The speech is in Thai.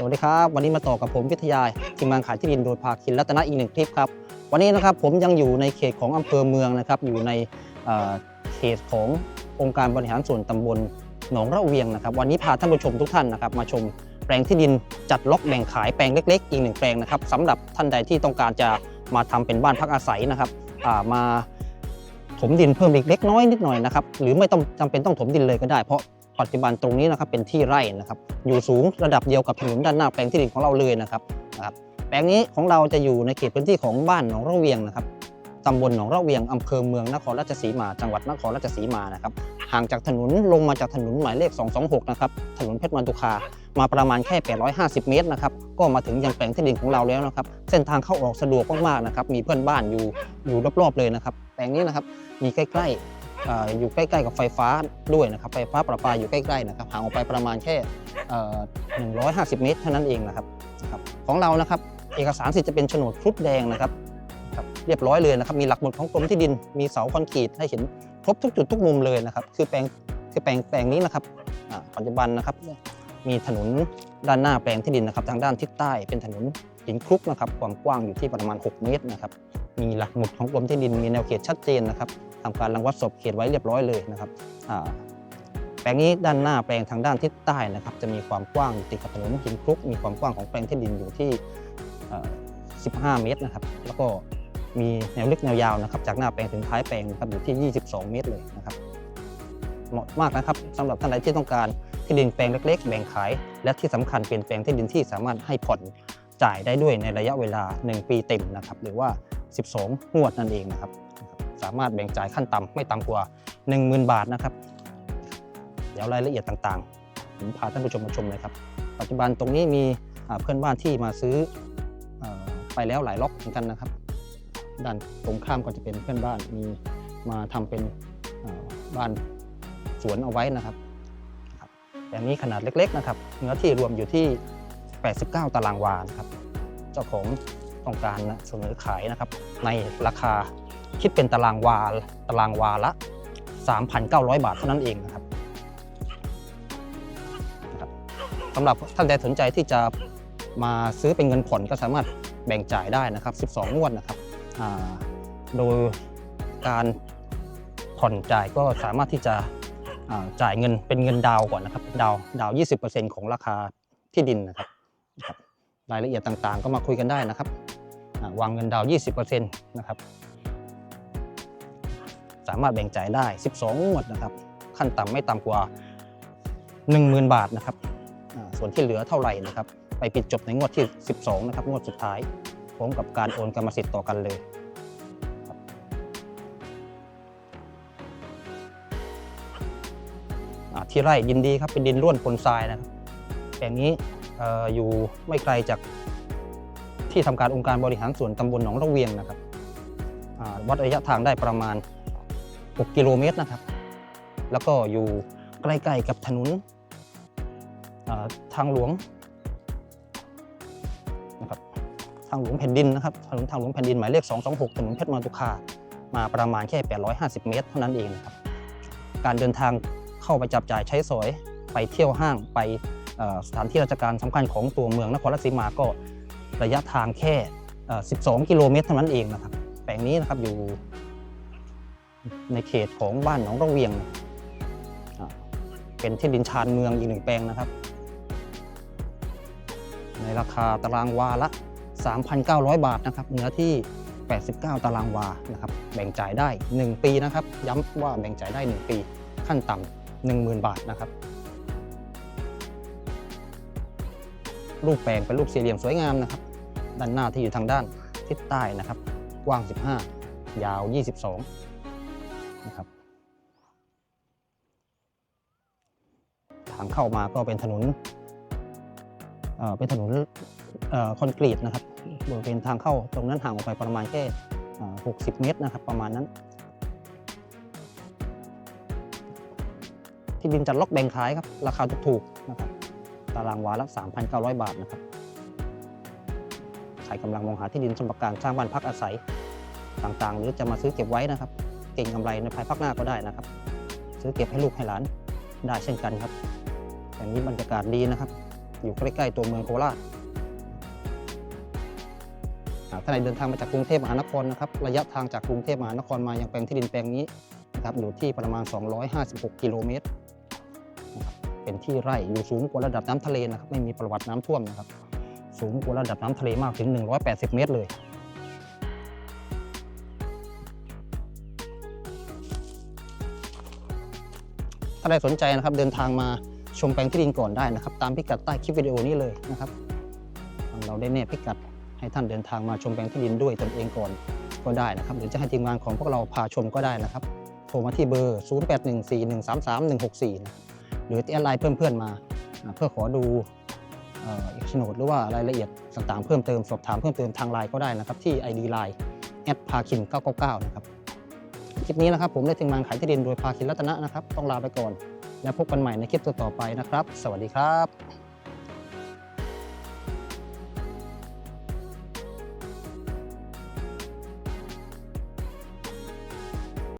สวัสดีครับ วันนี้มาต่อกับผมวิทยาทีมงานขายที่ดินโดยภาคินรัตนะอีกหนึ่งคลิปครับ วันนี้นะครับผมยังอยู่ในเขตของอำเภอเมืองนะครับ อยู่ในเเขตขององค์การบริหารส่วนตำบลหนองระเวียงนะครับ วันนี้พาท่านผู้ชมทุกท่านนะครับ มาชมแปลงที่ดินจัดล็อกแบ่งขายแปลงเล็ก ๆ อีกหนึ่งแปลงนะครับสำหรับท่านใดที่ต้องการจะมาทำเป็นบ้านพักอาศัยนะครับามาถมดินเพิ่มอีกเล็กน้อยนิดหน่อยนะครับหรือไม่ต้องจำเป็นต้องถมดินเลยก็ได้เพราะ ปัจจุบันตรงนี้นะครับเป็นที่ไร่นะครับอยู่สูงระดับเดียวกับถนนด้านหน้าแปลงที่ดินของเราเลยนะครับนะครับแปลงนี้ของเราจะอยู่ในเขตพื้นที่ของบ้านหนองระเวียงนะครับตำบลหนองระเวียงอำเภอเมืองนครราชสีมา จังหวัดนครราชสีมานะครับห่างจากถนนลงมาจากถนนหมายเลข 226 นะครับถนนเพชรมันตุคามาประมาณแค่ 850 เมตรนะครับก็มาถึงยังแปลงที่ดินของเราแล้วนะครับ เส้นทางเข้าออกสะดวกมากๆนะครับมีเพื่อนบ้านอยู่อยู่รอบๆเลยนะครับ แปลงนี้นะครับมีใกล้ ๆ อยู่ใกล้ๆกับไฟฟ้าด้วยนะครับ ไฟฟ้าประปาอยู่ใกล้ๆนะครับห่างออกไปประมาณแค่เอ่อ150 เมตรเท่านั้นเองนะครับนะครับ ของเรานะครับเอกสารสิทธิ์จะเป็นโฉนดครุฑแดงนะครับครับ เรียบร้อยเลยนะครับ มีหลักหมุดของกรมที่ดิน มีเสาคอนกรีตให้เห็นครบทุกจุดทุกมุมเลยนะครับ คือแปลงคือแปลงแปลงนี้นะครับปัจจุบันนะครับ มีถนนด้านหน้าแปลงที่ดินนะครับ ทางด้านทิศใต้เป็นถนนหินคลุกนะครับ ความกว้างอยู่ที่ประมาณ 6 เมตรนะครับ มีหลักหมุดของกรมที่ดินมีแนวเขตชัดเจนนะครับทำการรังวัดศพเขตไว้เรียบร้อยเลยนะครับแปลงนี้ด้านหน้าแปลงทางด้านทิศใต้นะครับ จะมีความกว้างติดกับถนนหินคลุก มีความกว้างของแปลงที่ดินอยู่ที่ 15 เมตรนะครับ แล้วก็มีแนวลึกแนวยาวนะครับ จากหน้าแปลงถึงท้ายแปลงนะครับอยู่ที่ 22 เมตรเลยนะครับ เหมาะมากนะครับสำหรับท่านใดที่ต้องการที่ดินแปลงเล็ก ๆ แบ่งขาย และที่สำคัญเป็นแปลงที่ดินที่สามารถให้ผ่อนจ่ายได้ด้วยในระยะเวลา 1 ปีเต็มนะครับ หรือว่า 12 งวดนั่นเองนะครับ สามารถแบ่งจ่ายขั้นต่ำไม่ต่ำกว่า 10,000 บาทนะครับ เดี๋ยวรายละเอียดต่างๆ ผมพาท่านผู้ชมมาชมเลยครับ ปัจจุบันตรงนี้มีเพื่อนบ้านที่มาซื้ออไปแล้วหลายล็อกเหมือนกันนะครับ ด้านตรงข้ามก็จะเป็นเพื่อนบ้านมีมาทำเป็นบ้านสวนเอาไว้นะครับครับแบบนี้ขนาดเล็กๆนะครับ เนื้อที่รวมอยู่ที่ 89 ตารางวานะครับ เจ้าของ ต้องการเสนอขายนะครับ ในราคาคิดเป็นตารางวาตารางวาละ 3,900 บาทเท่านั้นเองนะครับสำหรับท่านใดสนใจที่จะมาซื้อเป็นเงินผ่อนก็สามารถแบ่งจ่ายได้นะครับ 12 งวดนะครับ โดยการผ่อนจ่ายก็สามารถที่จะจ่ายเงินเป็นเงินดาวก่อนนะครับ ดาวดาวน์20%ของราคาที่ดินนะครับ รายละเอียดต่างๆ ก็มาคุยกันได้นะครับ วางเงินดาวน์20%นะครับ สามารถแบ่งจ่ายได้ 12 งวดนะครับ ขั้นต่ำไม่ต่ำกว่า 10,000 บาทนะครับ ส่วนที่เหลือเท่าไหร่นะครับ ไปปิดจบในงวดที่ 12 นะครับ งวดสุดท้ายพร้อมกับการโอนกรรมสิทธิ์ต่อกันเลยที่ไร่ยินดีครับเป็นดินร่วนปนทรายนะครับแปลงนี้ออยู่ไม่ไกลจาก ที่ทำการองค์การบริหารส่วนตำบลหนองระเวียงนะครับวัดระยะทางได้ประมาณ 6 กิโลเมตรนะครับ แล้วก็อยู่ใกล้ๆกับถนนทางหลวงนะครับทางหลวงแผ่นดินนะครับถนนทางหลวงแผ่นดินหมายเลข 226 ถนนเพชรมาตุคามาประมาณแค่ 850 เมตร เท่านั้นเองนะครับ การเดินทางเข้าไปจับจ่ายใช้สอย ไปเที่ยวห้างไปสถานที่ราชการสำคัญของตัวเมืองนครราชสีมาก็ ระยะทางแค่ 12 กิโลเมตรเท่านั้นเองนะครับ แปลงนี้นะครับอยู่ในเขตของบ้านหนองระเวียง เป็นที่ดินชานเมืองอีกหนึ่งแปลงนะครับ ในราคาตารางวาละ 3,900 บาทนะครับเนื้อที่ 89 ตารางวานะครับ แบ่งจ่ายได้ 1 ปีนะครับ ย้ำว่าแบ่งจ่ายได้ 1 ปี ขั้นต่ำ10,000 บาทนะครับ รูปแปลงเป็นรูปสี่เหลี่ยมสวยงามนะครับ ด้านหน้าที่อยู่ทางด้านทิศใต้นะครับ กว้าง 15 ยาว 22 นะครับ ทางเข้ามาก็เป็นถนนเป็นถนนคอนกรีตนะครับบริเวณทางเข้าตรงนั้นห่างออกไปประมาณแค่60 เมตรนะครับ ประมาณนั้น ที่ดินจัดล็อกแบ่งขายครับ ราคาถูกๆนะครับ ตารางวาละ 3,900 บาทนะครับใครกำลังมองหาที่ดินสำหรับการสร้างบ้านพักอาศัยต่างๆ หรือจะมาซื้อเก็บไว้นะครับ เก่งกำไรในภายภาคหน้าก็ได้นะครับ ซื้อเก็บให้ลูกให้หลานได้เช่นกันครับอย่างนี้บรรยากาศดีนะครับ อยู่ใกล้ๆตัวเมืองโคราชหากท่านใดเดินทางมาจากกรุงเทพมหานครนะครับ ระยะทางจากกรุงเทพมหานครมายังแปลงที่ดินแปลงนี้นะครับอยู่ที่ประมาณ 256 กิโลเมตร เป็นที่ไร่อยู่สูงกว่าระดับน้ำทะเลนะครับไม่มีประวัติน้ำท่วมนะครับ สูงกว่าระดับน้ำทะเลมากถึง 180 เมตรเลยถ้าใครสนใจนะครับเดินทางมาชมแปลงที่ดินก่อนได้นะครับ ตามพิกัดใต้คลิปวิดีโอนี้เลยนะครับเราได้แนบพิกัดให้ท่านเดินทางมาชมแปลงที่ดินด้วยตนเองก่อนก็ได้นะครับ หรือจะให้ทีมงานของพวกเราพาชมก็ได้นะครับ โทรมาที่เบอร์ 0814133164 นะ หรือที่แอดไลน์เพิ่มเพื่อนมา เพื่อขอดูเอ่อเอกสารหรือว่ารายละเอียดต่างๆเพิ่มเติมสอบถามเพิ่มเติมทางไลน์ก็ได้นะครับ ที่ ID Line แอดพาคิน999นะครับคลิปนี้นะครับผมได้ถึงมงานขายที่ดินโดยพาคินรัตนะนะครับ ต้องลาไปก่อน แล้วพบกันใหม่ในคลิปต่อๆไปนะครับ สวัสดีครับ